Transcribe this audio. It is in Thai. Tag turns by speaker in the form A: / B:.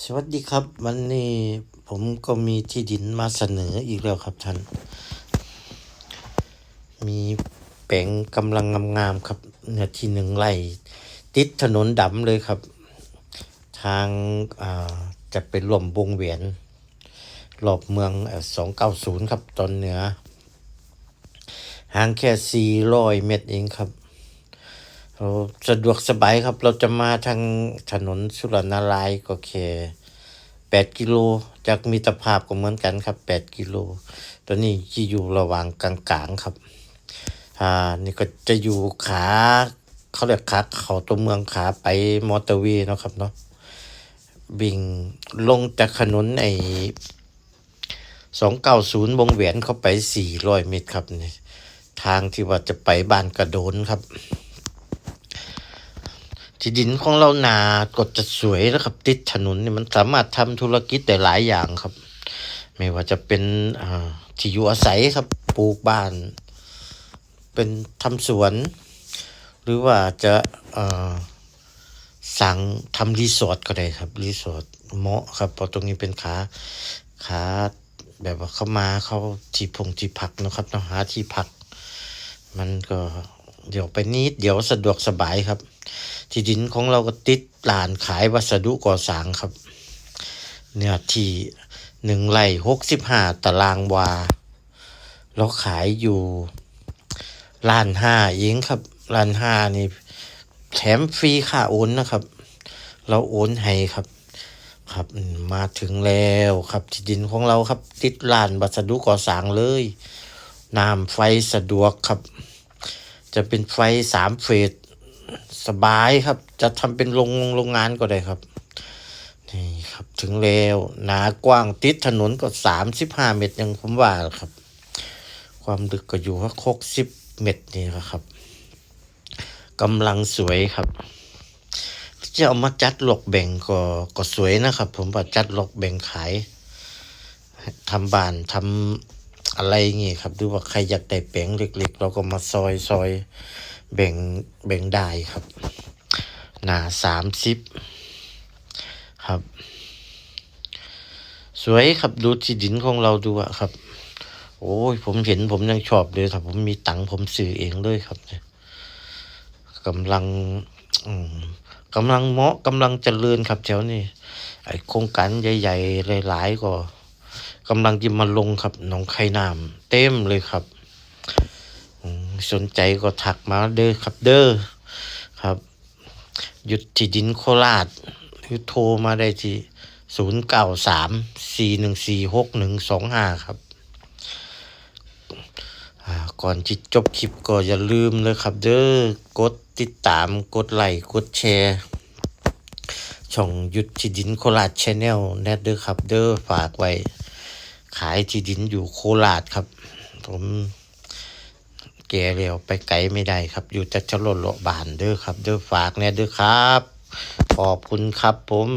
A: สวัสดีครับ วันนี้ผมก็มีที่ดินมาเสนออีกแล้วครับท่าน มีแปลงกำลังงามๆครับเนื้อที่หนึ่งไร่ติดถนนดำเลยครับ ทางาจะเป็นลมวงเวียนรอบเมืองสองเก้าศูนย์ครับตอนเหนือห่างแค่สี่ร้อยเมตรเองครับ เราสะดวกสบายครับ เราจะมาทางถนนสุรนารายก็แค่แปดกิโลจากมิตรภาพก็เหมือนกันครับแปดกิโลตอนนี้ที่อยู่ระหว่างกลางๆครับ อ่า นี่ก็จะอยู่ขาเขาเรียกขาเขาตัวเมืองขาไปมอเตอร์เวย์เนาะครับเนาะวิ่งลงจากถนนไอสองเก้าศูนย์วงแหวนเข้าไปสี่ร้อยเมตรครับนี่ทางที่ว่าจะไปบ้านกระโดนครับ ที่ดินของเรานากดจะสวยนะครับ ติดถนนนี่มันสามารถทำธุรกิจได้หลายอย่างครับ ไม่ว่าจะเป็นอ่าที่อยู่อาศัยครับปลูกบ้าน เป็นทำสวน หรือว่าจะอ่อสั่งทำรีสอร์ทก็ได้ครับรีสอร์ทเหมาะครับเพราะตรงนี้เป็นขาขาแบบว่าเข้ามาเขาที่พงที่พักนะครับเนาะหาที่พัก มันก็เดี๋ยวไปนิดเดี๋ยวสะดวกสบายครับ ที่ดินของเราก็ติดลานขายวัสดุก่อสร้างครับ เนื้อที่หนึ่งไร่หกสิบห้าตารางวา เราขายอยู่ล้านห้าเองครับล้านห้านี่แถมฟรีค่าโอนนะครับ เราโอนให้ครับ ครับมมาถึงแล้วครับที่ดินของเราครับ ติดลานวัสดุก่อสร้างเลยน้ำไฟสะดวกครับ จะเป็นไฟสามเฟส สบายครับ จะทำเป็นโรงโรงงานก็ได้ครับ นี่ครับถึงแล้วหนากว้างติดถนนก็สามสิบห้าเมตรอยังผมว่าครับ ความลึกก็อยู่ที่หกสิบเมตรนี่ครับกำลังสวยครับจะเอามาจัดหลอกแบ่งก็ก็สวยนะครับ ผมว่าจัดหลอกแบ่งขายทำบ้านทำอะไรงงี้ครับดูว่าใครอยากได้แปลงเล็กๆ เราก็มาซอยซอย แบ่งแบ่งได้ครับหนาสามสิบครับ สวยครับดูที่ดินของเราดูอะครับ โอ้ยผมเห็นผมยังชอบเลยครับ ผมมีตังค์ผมซื้อเองเลยครับเนี่ยกำลังกำลังเหมาะกำลังเจริญครับแถวนี้ไอโครงการใหญ่ๆหลายๆก็กำลังจะมาลงครับหนองไข่น้ำเต็มเลยครับ สนใจก็ถักมาเด้อครับเด้อครับ หยุดที่ดินโคราชหรือโทรมาได้ที่ศูนย์เก้าสามสี่หนึ่งสี่หกหนึ่งสองห้าครับก่อนที่จบคลิปก็อย่าลืมเลยครับเด้อกดติดตามกดไลค์กดแชร์ ช่องหยุดที่ดินโคราชชแนลแนทเด้อครับเด้อฝากไว้ ขายที่ดินอยู่โคราชครับ ผม แก่แล้วไปไกลไม่ได้ครับ อยู่แต่ชะลดโลบานเด้อครับ เด้อฝากแน่เด้อครับ ขอบคุณครับผม